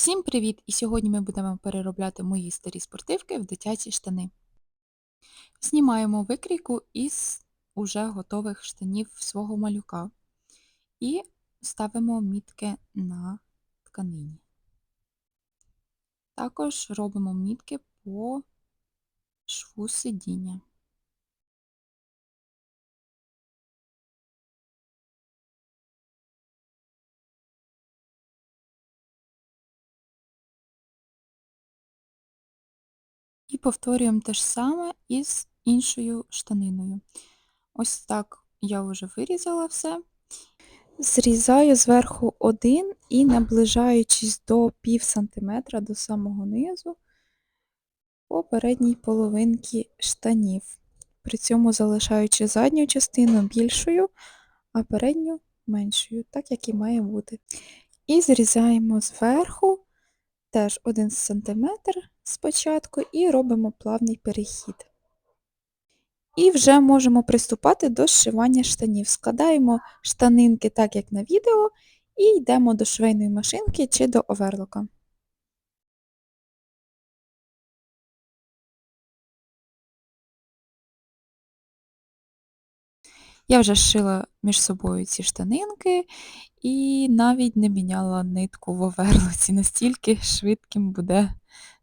Всім привіт! І сьогодні ми будемо переробляти мої старі спортивки в дитячі штани. Знімаємо викрійку із уже готових штанів свого малюка і ставимо мітки на тканині. Також робимо мітки по шву сидіння. І повторюємо те ж саме із іншою штаниною. Ось так я вже вирізала все. Зрізаю зверху один і наближаючись до пів сантиметра до самого низу по передній половинці штанів. При цьому залишаючи задню частину більшою, а передню меншою, так як і має бути. І зрізаємо зверху теж 1 см спочатку і робимо плавний перехід. І вже можемо приступати до зшивання штанів. Складаємо штанинки так, як на відео, і йдемо до швейної машинки чи до оверлока. Я вже зшила між собою ці штанинки і навіть не міняла нитку в оверлоці, настільки швидким буде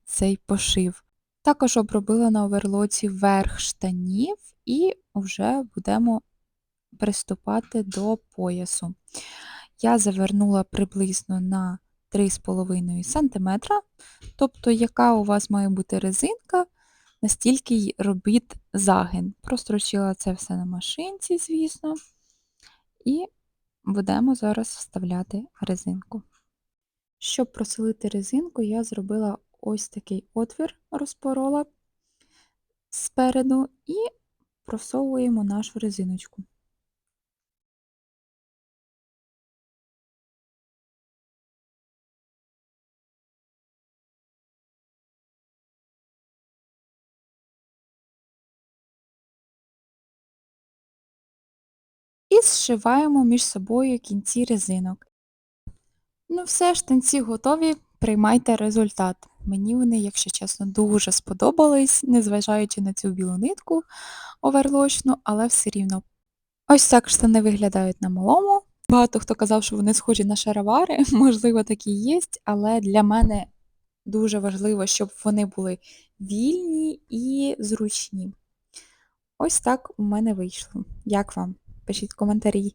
цей пошив. Також обробила на оверлоці верх штанів і вже будемо приступати до поясу. Я завернула приблизно на 3,5 см, тобто, яка у вас має бути резинка, настільки й робіт загин. Прострочила це все на машинці, звісно, і будемо зараз вставляти резинку. Щоб просилити резинку, я зробила ось такий отвір, розпорола спереду і просовуємо нашу резиночку. І зшиваємо між собою кінці резинок. Ну все, штанці готові, приймайте результат. Мені вони, якщо чесно, дуже сподобались, незважаючи на цю білу нитку оверлочну, але все рівно. Ось так штани виглядають на малому. Багато хто казав, що вони схожі на шаровари, можливо, такі є, але для мене дуже важливо, щоб вони були вільні і зручні. Ось так у мене вийшло. Як вам? Пишіть коментарі.